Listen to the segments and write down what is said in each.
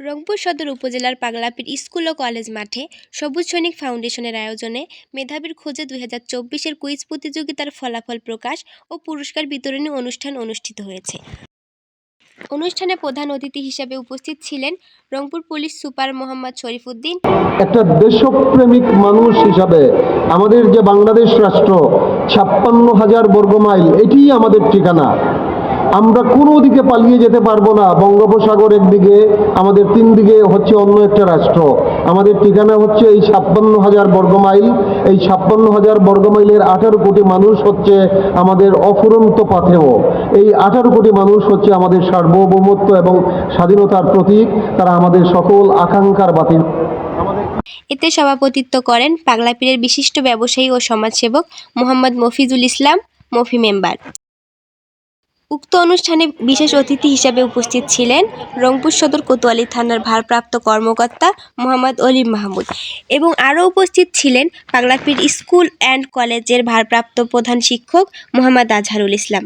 রংপুর সদর উপজেলার পাগলাপীর স্কুল ও কলেজ মাঠে সবুজ সৈনিক ফাউন্ডেশনের আয়োজনে মেধাবীর খোঁজে দুই হাজার চব্বিশের কুইজ প্রতিযোগিতার ফলাফল প্রকাশ ও পুরস্কার বিতরণী অনুষ্ঠান অনুষ্ঠিত হয়েছে। অনুষ্ঠানে প্রধান অতিথি হিসেবে উপস্থিত ছিলেন রংপুর পুলিশ সুপার মোহাম্মদ শরীফুদ্দিন। একটা দেশপ্রেমিক মানুষ হিসাবে আমাদের যে বাংলাদেশ রাষ্ট্র, ছাপ্পান্ন হাজার বর্গ মাইল, এটিই আমাদের ঠিকানা। আমরা কোনো দিকে পালিয়ে যেতে পারব না। বঙ্গোপসাগর একদিকে, আমাদের তিন দিকে হচ্ছে অন্য একটা রাষ্ট্র। আমাদের ঠিকানা হচ্ছে এই ছাপ্পান্ন হাজার বর্গ মাইল। এই ছাপ্পান্ন হাজার বর্গ মাইলের আঠারো কোটি মানুষ হচ্ছে আমাদের অফুরন্ত পাথেয় এই আঠারো কোটি মানুষ হচ্ছে আমাদের সার্বভৌমত্ব এবং স্বাধীনতার প্রতীক। তারা আমাদের সকল আকাঙ্ক্ষার বাতিল। এতে সভাপতিত্ব করেন পাগলাপীরের বিশিষ্ট ব্যবসায়ী ও সমাজসেবক মোহাম্মদ মফিজুল ইসলাম, মফি মেম্বার। উক্ত অনুষ্ঠানে বিশেষ অতিথি হিসেবে উপস্থিত ছিলেন রংপুর সদর কোতোয়ালি থানার ভারপ্রাপ্ত কর্মকর্তা মোহাম্মদ অলিম মাহমুদ এবং আরও উপস্থিত ছিলেন পাগলাপীর স্কুল অ্যান্ড কলেজের ভারপ্রাপ্ত প্রধান শিক্ষক মোহাম্মদ আজহারুল ইসলাম।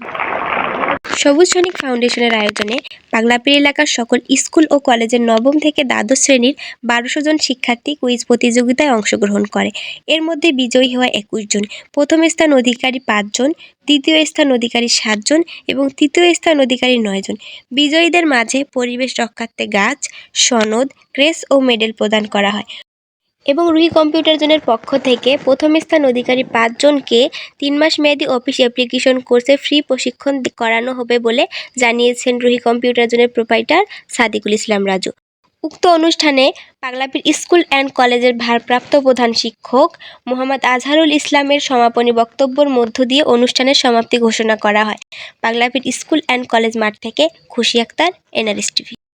সবুজ সৈনিক ফাউন্ডেশনের আয়োজনে পাগলাপীর এলাকার সকল স্কুল ও কলেজের নবম থেকে দ্বাদশ শ্রেণির বারোশো জন শিক্ষার্থী কুইজ প্রতিযোগিতায় অংশগ্রহণ করে। এর মধ্যে বিজয়ী হওয়া একুশ জন, প্রথম স্থান অধিকারী পাঁচজন দ্বিতীয় স্থান অধিকারী সাতজন এবং তৃতীয় স্থান অধিকারী নয়জন বিজয়ীদের মাঝে পরিবেশ রক্ষার্থে গাছ, সনদ, ক্রেস ও মেডেল প্রদান করা হয়। এবং রুহি কম্পিউটার জোনের পক্ষ থেকে প্রথম স্থান অধিকারী পাঁচজনকে তিন মাস মেয়াদী অফিস অ্যাপ্লিকেশন কোর্সে ফ্রি প্রশিক্ষণ করানো হবে বলে জানিয়েছেন রুহি কম্পিউটার জোনের প্রোপাইটার সাদিকুল ইসলাম রাজু। উক্ত অনুষ্ঠানে পাগলাপীর স্কুল অ্যান্ড কলেজের ভারপ্রাপ্ত প্রধান শিক্ষক মোহাম্মদ আজহারুল ইসলামের সমাপনী বক্তব্যের মধ্য দিয়ে অনুষ্ঠানের সমাপ্তি ঘোষণা করা হয়। পাগলাপীর স্কুল অ্যান্ড কলেজ মাঠ থেকে খুশি আক্তার, এনআরএস টিভি।